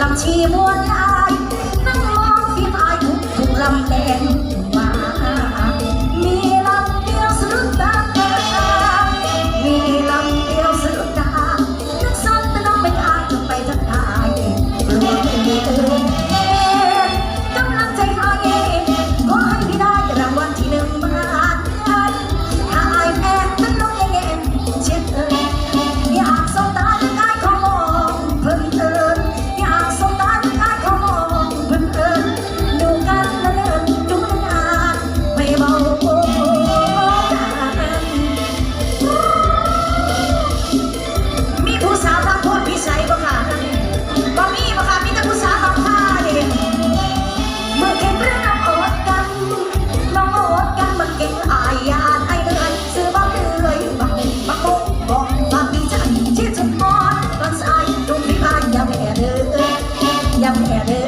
ลำชีมวนเอา Yeah, we have it.